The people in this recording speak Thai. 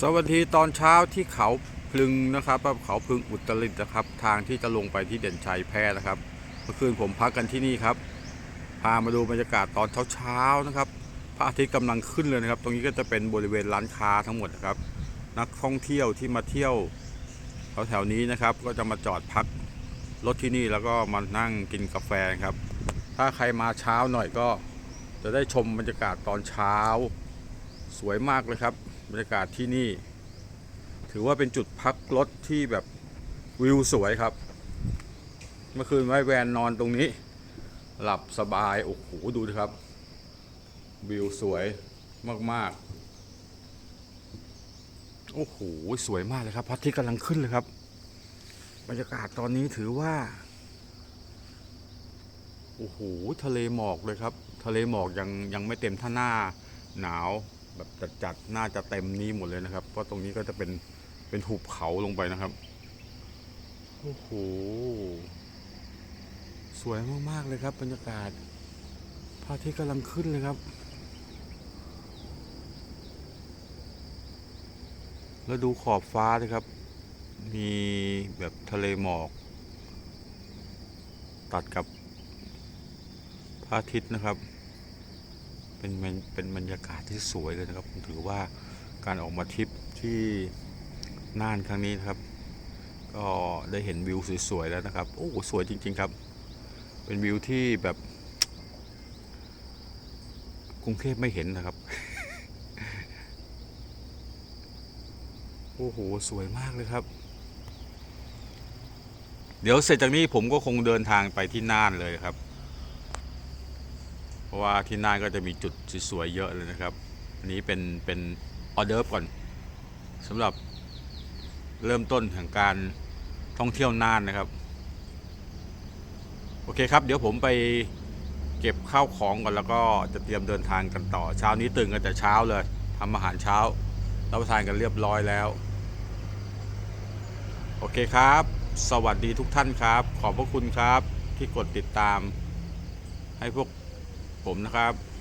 สวัสดีตอนเช้าที่เขาพลึงนะครับเขาพลึงอุตรดิตถ์นะครับ ทางที่จะลงไปที่เด่นชัยแพร่นะครับ เมื่อคืนผมพักกันที่นี่ครับ พามาดูบรรยากาศตอนเช้าๆนะครับ พระอาทิตย์กำลังขึ้นเลยนะครับ ตรงนี้ก็จะเป็นบริเวณร้านค้าทั้งหมดนะครับ นักท่องเที่ยวที่มาเที่ยวแถวๆนี้นะครับ ก็จะมาจอดพักรถที่นี่แล้วก็มานั่งกินกาแฟครับ ถ้าใครมาเช้าหน่อยก็จะได้ชมบรรยากาศตอนเช้า สวยมากเลยครับ บรรยากาศที่นี่ ถือว่าเป็นจุดพักรถที่แบบวิวสวยครับ เมื่อคืนไว้แวนนอนตรงนี้ หลับสบาย โอ้โห ดูดิครับ วิวสวยมาก ๆ โอ้โห สวยมากเลยครับพระอาทิตย์กำลังขึ้นเลยครับ บรรยากาศตอนนี้ถือว่า โอ้โห ทะเลหมอกเลยครับ ทะเลหมอกยังยังไม่เต็มถ้าหน้าหนาว แบบจัดๆน่าจะเต็มนี้หมดเลยนะครับ เพราะตรงนี้ก็จะเป็นเป็นหุบเขาลงไปนะครับโอ้โหสวยมากๆเลยครับ บรรยากาศพระอาทิตย์กำลังขึ้นเลยครับ แล้วดูขอบฟ้าเลยครับ มีแบบทะเลหมอก ตัดกับพระอาทิตย์นะครับ เป็นบรรเป็นบรรยากาศที่สวยเลยนะครับผมถือว่าการออกมาทริปที่น่านครั้งนี้นะครับ ก็ได้เห็นวิวสวยๆแล้วนะครับโอ้โหสวยจริง ๆครับ เป็นวิวที่แบบกรุงเทพไม่เห็นนะครับโอ้โหสวยมากเลยครับ เดี๋ยวเสร็จจากนี้ผมก็คงเดินทางไปที่น่านเลยครับ ราะว่าที่น่านก็จะมีจุดสวยๆเยอะเลยนะครับ อันนี้เป็นเป็นออเดิร์ก่อนสำหรับเริ่มต้นของการท่องเที่ยวน่านนะครับ โอเคครับ เดี๋ยวผมไปเก็บข้าวของก่อนแล้วก็จะเตรียมเดินทางกันต่อ เช้านี้ตื่นกันแต่เช้าเลยทำอาหารเช้ารับประทานกันเรียบร้อยแล้ว โอเคครับ สวัสดีทุกท่านครับ ขอบพระคุณครับที่กดติดตามให้พวก ผมนะครับ